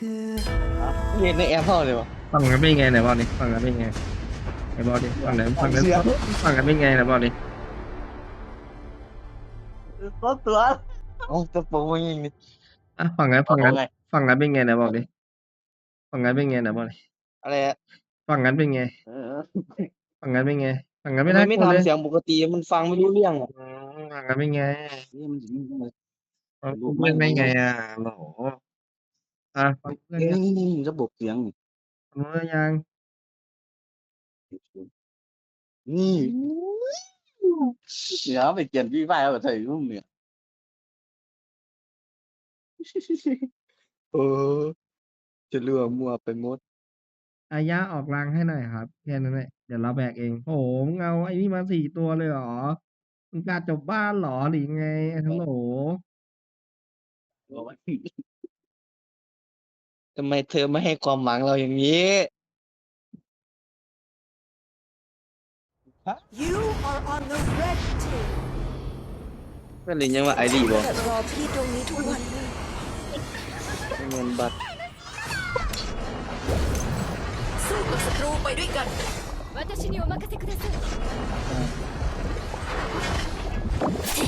เรียนในแอปเปิลเลยวะฟังกันเป็นไงไหนบอกดิฟังกันเป็นไงไหนบอกดิฟังไหนฟังกันฟังกันเป็นไงไหนบอกดิตัวตัวโอ้ตัวโปรยิงนี่อะฟังกันฟังกันเอาไงฟังกันเป็นไงไหนบอกดิฟังกันเป็นไงไหนบอกดิอะไรอะฟังกันเป็นไงเออฟังกันเป็นไงฟังกันทำไม่ไมได้ไม่คนเลยทำเสียงปกติมันฟังไม่รู้เรื่องอะอืมฟังกันเป็นไงนี่มันยิงเข้ามาฟังพูดไม่ไงอะโหลอ่ะฟังเรื่องเอ้ยยัง นี่ นี่ระบบเสียงนี่ฟังเรื่องยัง นี่ เดี๋ยวไปเปลี่ยนพี่ไฟเอาไปใส่รูปเนี่ย เออ จะเรื่องมัวไปหมด อายะออกรังให้หน่อยครับ แค่นั้นแหละ เดี๋ยวเราแบกเอง โอ้โหมึงเอาไอ้นี่มาสี่ตัวเลยเหรอ มึงกล้าจบบ้านเหรอ หรือไงไอ้ทั้งโหล ทำไมเธอไม่ให้ความหวังเราอย่างนี้ You are on the red team ก็เลยยังว่าไอดีบ่ แต่รอพี่ตรงนี้ทุกวันเลย เงินบัตร สู้กับศัตรูไปด้วยกัน 私にお任せください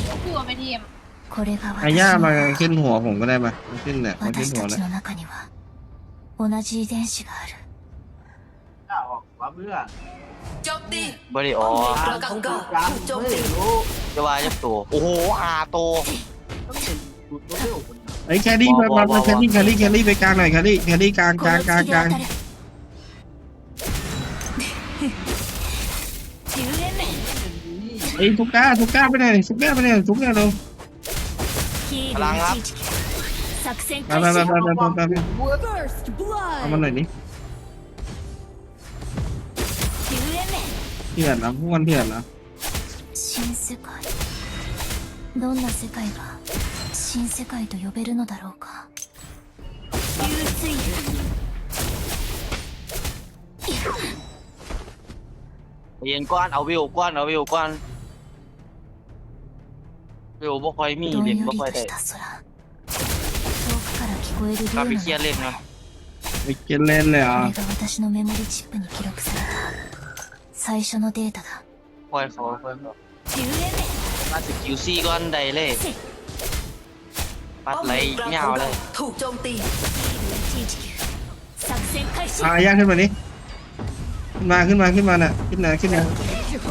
僕をメディアムこれが อา 私 ย่ามา の ขึ้นหัวผมก็ได้ปะมาขึ้นเนี่ยมาขึ้น 私 หัว た เลย ちの中には 同じ遺伝子がある โจมตี บริออ ประกังกาถูกโจมตี จะว่าจะตัวโอ้โหหาตัว ไอ้ยแครี่ไปมาแครี่แครี่แครี่ไปกลางหน่อยแครี่แครี่กลางก こ ลาง の กลาง 月で กลาง 当たる10連目 ไอ้ยทุกก้าทุกก้าไปไหนทุกก้าไปไหนทุกก้าเรา ヒールランアップ119 作戦 ไป 開 ไปไป 始 ไปไปไปไป First เอา blood มาหน่อยนี่ 10連目 เถื่อนนะพวกมันเถื่อนนะ 新世界どんな世界が新世界と呼べるのだろうか流水 เย็นก้อนเอาวิวก้อนเอาวิวก้อนวิวบ่ค่อยมี どん เล่น よ บ่ り ค่อย と ได้ した空遠く から聞こえる เราไป 竜 เคลีย の ร์เล่นนะ ไปเกนเล่นเลยเหรอ่ะ これが私のメモリチップに記録された最初のデータだ ค่อยเขาค่อยเขา 10連 มาสกิลซี่ก้อนใดเลยปัดไหลเงาเลย ถูกโจมตี 目119作戦開始 อ่ะอาย่าขึ้นมานี่ขึ้นมาขึ้นมาขึ้นมาน่ะขึ้นมาขึ้นมา 烈焰竜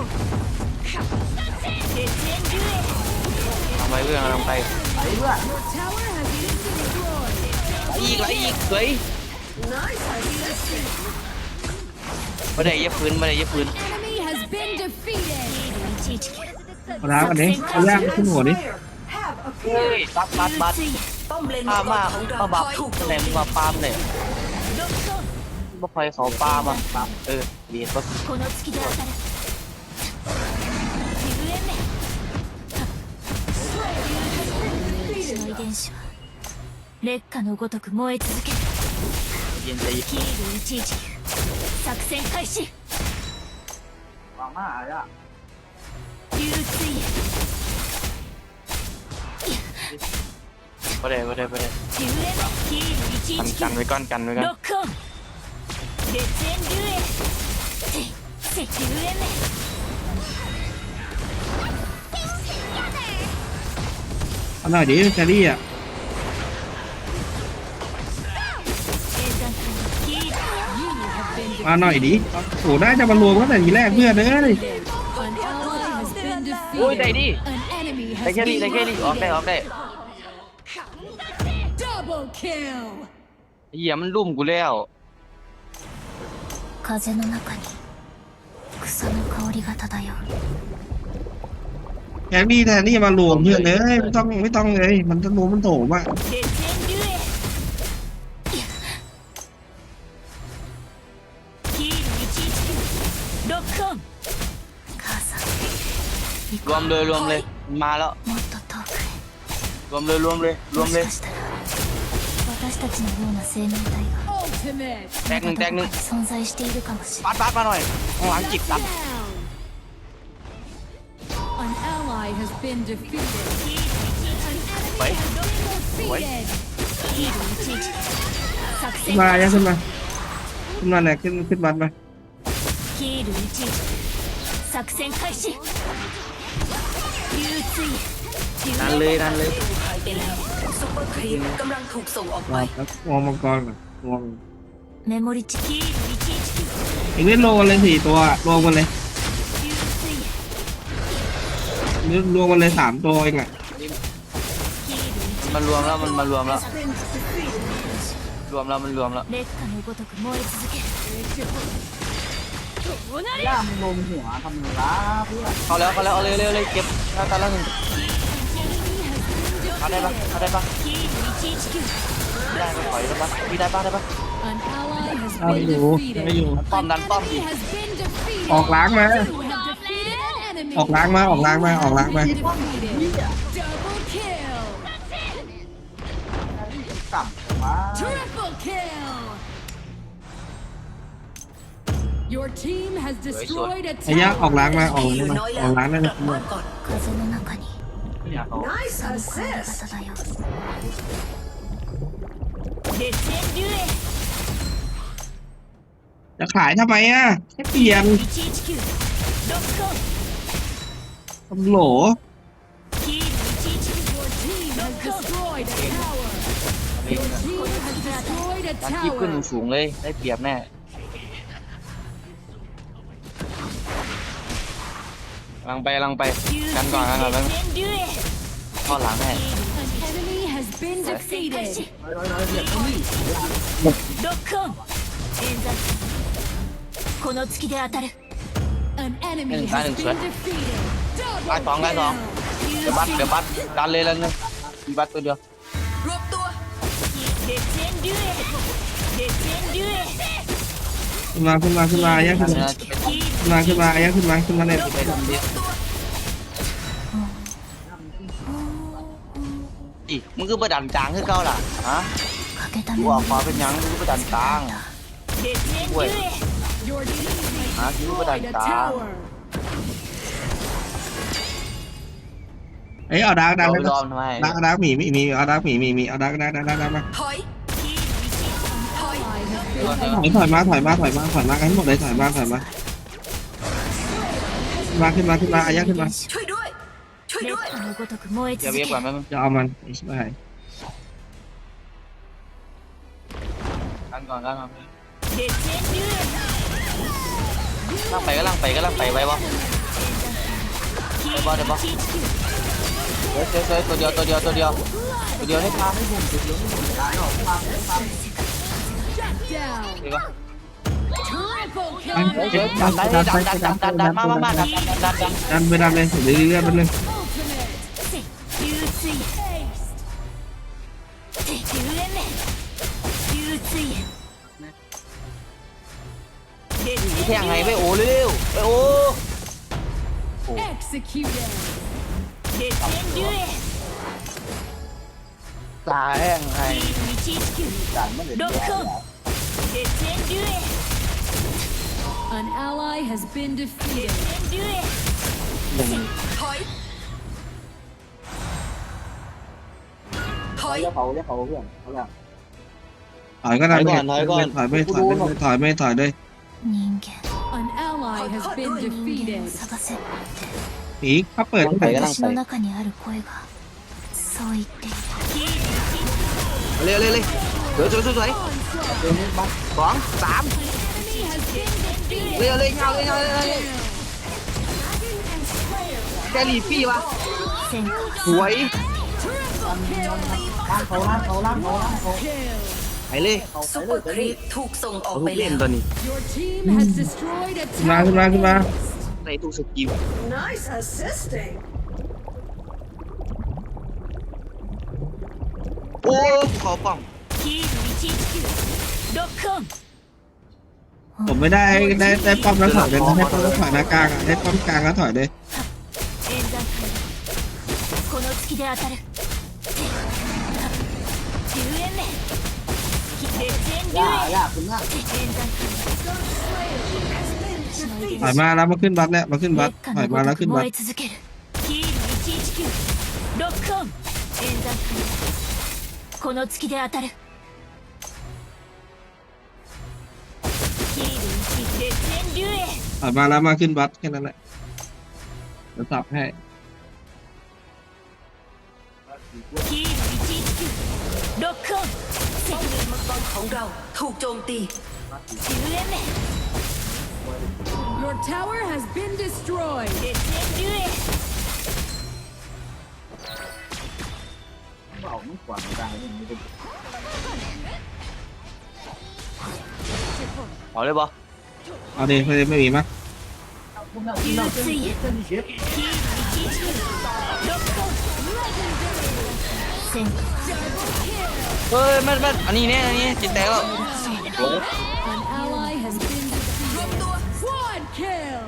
ทำไมเพื่อนทำไป Tower has been destroyed อี กไหลอีกสวยไม่ได้เย็บพื้นไม่ได้เย็บพื้น Enemy has been defeated เอาล้างกันดิอาย่าไปขึ้นหัวดิ เฮ้ยบัดบัดบัด ป้อมเลน ป้า มังก มาร ของเรา ป้าบับ ถูกโจม แหลม ตี มาปามเลยบ่ค่อยเขาปามาปามเออเรียนก็ この月で当たる10連目私の遺伝子は 烈火のごとく燃え続ける เย็นใจเย็น ヒール119作戦開始流水炎 ไม่ได้ไม่ได้ไม่ได้ 10連目ヒール กันกัน 119 ไว้ก่อนกันไว้ก่อน ロックオン烈焰竜炎せせ10連目 เอาหน่อยดิแครี่อ่ะ มาหน่อยดิโอ้น่าจะมารวมตั้งแต่ทีแรกเพื่อนเอ้ย An ally has been โอ้ยได้ defeated ดิ An enemy ได้ has แค่นี้ได้ been แค่นี้ออกได้ออกได้ double kill เหี้ยมันลุ่มกูแล้ว 風の中に草の香りが漂う แครี่แทนที่จะมารวมเพื่อนเอ้ยไม่ต้องไม่ต้องเลย มันจะรวมมันโถมอ่ะ รวมเลยรวมเลย มาแล้วรวมเลยรวมเลยรวมเลยแตกหนึ่งแตกหนึ่งปัดปัดมาหน่อยของหลังจิตตับไปไปมายังขึ้นมาขึ้นมาไหนขึ้นขึ้นบัตหม นันเลยนันเลยหายไปแล้วซุปเปอร์ครีมกำลังถูกส่งออกไป มองมังกรก่อนมอมメモリチキール119เอีกเล่นรวมกันเลยสี่ตัวรวมกันเลยรวมกันเลยสามตัวเองอะมันรวมแล้วมันมารวมแล้วรวมแล้วมันรวมแล้วล่ามลมหัวทำไมล่ะเพื่อนเขาแล้วเขาแล้วเอาเร็วเร็วเลยเก็บ ตาตาละหนึ่งเขาได้ปะเขาได้ปะヒール119ได้ปะถอยได้ปะพี่ได้ปะได้ปะ An ally has เอา been อยู่ไม่อยู่ defeated. ป้อมดันป้อม Enemy ดิ has been defeated. ออกล้างมา You have defeated an enemy. ออกล้างมาออกล้างมาออกล้างมา Defeated. Double kill. กลับมา Your team has destroyed a ไอ้ยะออกล้างมาออก เหลื ล้าง อ มา น้อยแล้ อ ว อกล้างได้ ก ไหม ลับบ้านก่อน 風の中に เนี่ยเขา その声方だよ烈焰竜 จะขายทำไมอ่ะแค่เปลี่ยน 119ロックオン ตำโหล ヒール Your team has destroyed a tower. Your team has destroyed a ดันที่ขึ้น tower. สูงเลยได้เปรียบแน่ ลังไปลังไป 119 กันก่อนกันก่อนแล้ว 烈焰竜へ ข้อหลังแน่ An enemy has been 作戦開 defeated. 始ロックオン演算この月で当たる An enemy Anh has đừng been sweat. defeated. Double Ai còn, ai còn? kill. เดี๋ยวบัตเดี๋ยวบัตดันเลยแล้วนึงมีบัตตัวเดียว รวบตัว 烈焰竜へ烈焰竜へ ขึ้นมาขึ้นมาขึ้นมาย่าขึ้นมาขึ้นมาขึ้นมาย่าขึ้นมาขึ้นมาเนี่ยอีมึงก็ไปดันจางคือเก่าล่ะฮะกูออกขวาเป็นยังมึงก็ไปดันจางเว้ยหาคิวไปดันจางเอ้ยเอาดักดักดักดักหมีมีมีเอาดักหมีมีมีเอาดักดักดักดักมา ถอยถอยมาถอยมาถอยมาถอยมากันให้หมดเลยถอยมาถอยมาขึ้นมาขึ้นมาขึ้นมาอายัขึ้นมา ช่วยด้วย ช่วย 劣 ด้วย 化のごとく燃え อย่า 続 เวีย け กก่อน る แป๊บนึง จะเอามันไม่ใช่ กันก่อนกันก่อน 烈焰竜へ ล่างไปก็ล่างไปก็ล่างไปไว้บ่ ヒール เดี๋ยวบ่เดี๋ยวบ่ 119 เฮ้ยเฮ้ยเฮ้ยตัวเดียวตัวเดียวตัวเดียวตัวเดียวให้พาให้ผมตัวเดียว down. เดี๋ยวก่อน Triple เฮ้ย kill. down. Triple kill. ดันดันดันดันดันดันดันมากมากมากดันดันดันดันดันไปดันเลยเรื่อยๆไปเลย Ultimate. Beauty. Limit. Beauty. แข่งไปงไปโอ้เร็วๆไปโอ้ Executed. ตายแข่งไป Enemy จัดมันเลย Don't แย่ come. An ally has been defeated. 竜へ ถอย ถอย เขาเรียกเขาเพื่อนเขาเรียก ถอยก็ดัน ถอยก่อนถอยก่อน ถอยไม่ถอยไม่ถอยไม่ถอยเลย 人間 An ally has been 人間 defeated. を探せ ผีเขาเปิด ไปก็ล่าง 私 ไป の中にある声がそう言っている เร็วเร็วเร็วสวยสวยสวยสวย เดี๋ยวนี้บัองสามเร็วเลยเงาเลยเงาเลยแกลีฟี่วะสวยล่างเขาล่างเขาล่างเขาล่างเขาไปเลยซุเปอร์ครีถูกส่งออกไปเล่นตอนนี้มาขึ้นมาขึ้นมาในตู้สกิลโอ้ขอป้อง ロックオン ผมไม่ได้ได้ได้ป้อมแล้วถอยเลยนะให้ป้อมแล้วถอยหน้ากลางอ่ะให้ป้อมกลางแล้วถอยเลย 演算会この月で当たる10円目烈焰竜へ ยากคุณมาก 演算会しのいで ถอยมาแล้วมาขึ้นบัสเนี่ยมาขึ้นบัส 劣化 ถอย の มา ご แล้ว とく ขึ้นบัส 燃え続けるヒール119ロックオン演算会この月で当たる อยมาแล้วมาขึ้นบัสแค่นั้นแหละเดี๋ยวสับให้ป้อมเลนมังกรของเราถูกโจมตี Your tower has been destroyed. เอาเลยบอ เอาดิไม่ไม่มีมั้ย 戦 เฮ้ยแม่นแม่นอันนี้เนี่ยอันนี้จิตแตกแล้ว An ally has been defeated. Quad kill.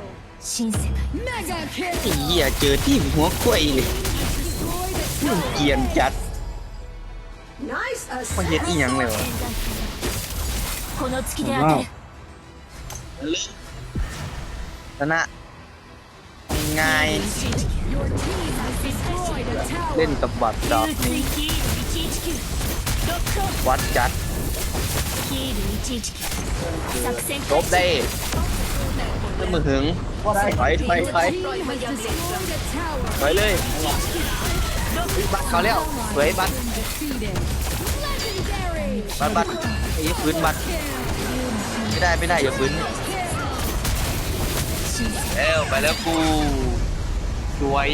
新世界 Mega ไอ้ kill. เหี้ยเจอที่หัวกล้วยเลย Destroyed a tower. เกรียนจัดมันเห็นอีหยังเลยวะ この月で当てる ชนะง่ายเล่นกับบัตดอกวัดจัดจบได้ถ้ามือหึงถอยถอยถอย Team ปถอยเลยอุ๊บัตเขาแล้วเผยบัตรปบัตบัตไอ้ฟืนบัตไม่ได้ไม่ได้อย่าฟืน แล้วไปแล้วกูสวย